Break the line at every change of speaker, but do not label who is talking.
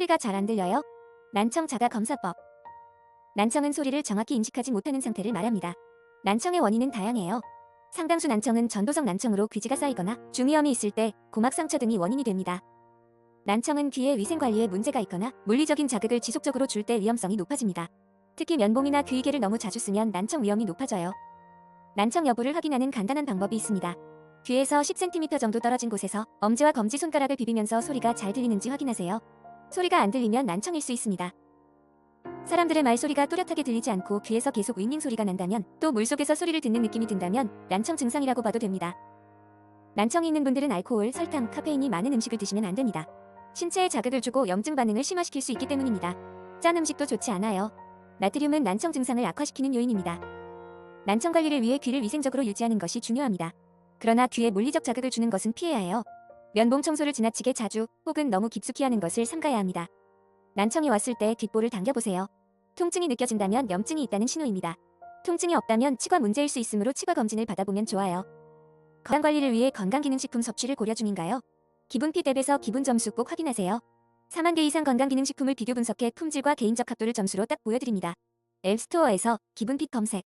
소리가 잘 안 들려요? 난청 자가 검사법. 난청은 소리를 정확히 인식하지 못하는 상태를 말합니다. 난청의 원인은 다양해요. 상당수 난청은 전도성 난청으로 귀지가 쌓이거나 중이염이 있을 때 고막 상처 등이 원인이 됩니다. 난청은 귀의 위생 관리에 문제가 있거나 물리적인 자극을 지속적으로 줄 때 위험성이 높아집니다. 특히 면봉이나 귀이개를 너무 자주 쓰면 난청 위험이 높아져요. 난청 여부를 확인하는 간단한 방법이 있습니다. 귀에서 10cm 정도 떨어진 곳에서 엄지와 검지 손가락을 비비면서 소리가 잘 들리는지 확인하세요. 소리가 안 들리면 난청일 수 있습니다. 사람들의 말소리가 또렷하게 들리지 않고 귀에서 계속 윙윙 소리가 난다면 또 물속에서 소리를 듣는 느낌이 든다면 난청 증상이라고 봐도 됩니다. 난청이 있는 분들은 알코올, 설탕, 카페인이 많은 음식을 드시면 안 됩니다. 신체에 자극을 주고 염증 반응을 심화시킬 수 있기 때문입니다. 짠 음식도 좋지 않아요. 나트륨은 난청 증상을 악화시키는 요인입니다. 난청 관리를 위해 귀를 위생적으로 유지하는 것이 중요합니다. 그러나 귀에 물리적 자극을 주는 것은 피해야 해요. 면봉 청소를 지나치게 자주 혹은 너무 깊숙이 하는 것을 삼가야 합니다. 난청이 왔을 때 귓볼을 당겨보세요. 통증이 느껴진다면 염증이 있다는 신호입니다. 통증이 없다면 치과 문제일 수 있으므로 치과 검진을 받아보면 좋아요. 건강 관리를 위해 건강기능식품 섭취를 고려 중인가요? 기분피 앱에서 기분 점수 꼭 확인하세요. 4만 개 이상 건강기능식품을 비교 분석해 품질과 개인적 합도를 점수로 딱 보여드립니다. 앱스토어에서 기분핏 검색